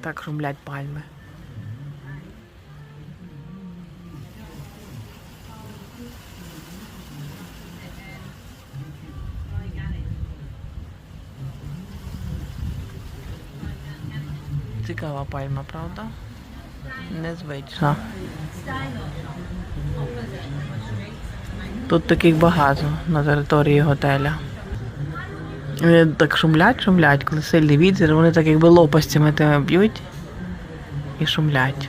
Так шумлять пальми. Цікава пальма, правда? Незвична. Тут таких багато на території готеля. Вони так шумлять, шумлять, коли сильний вітер, вони так якби лопастями тебе б'ють і шумлять.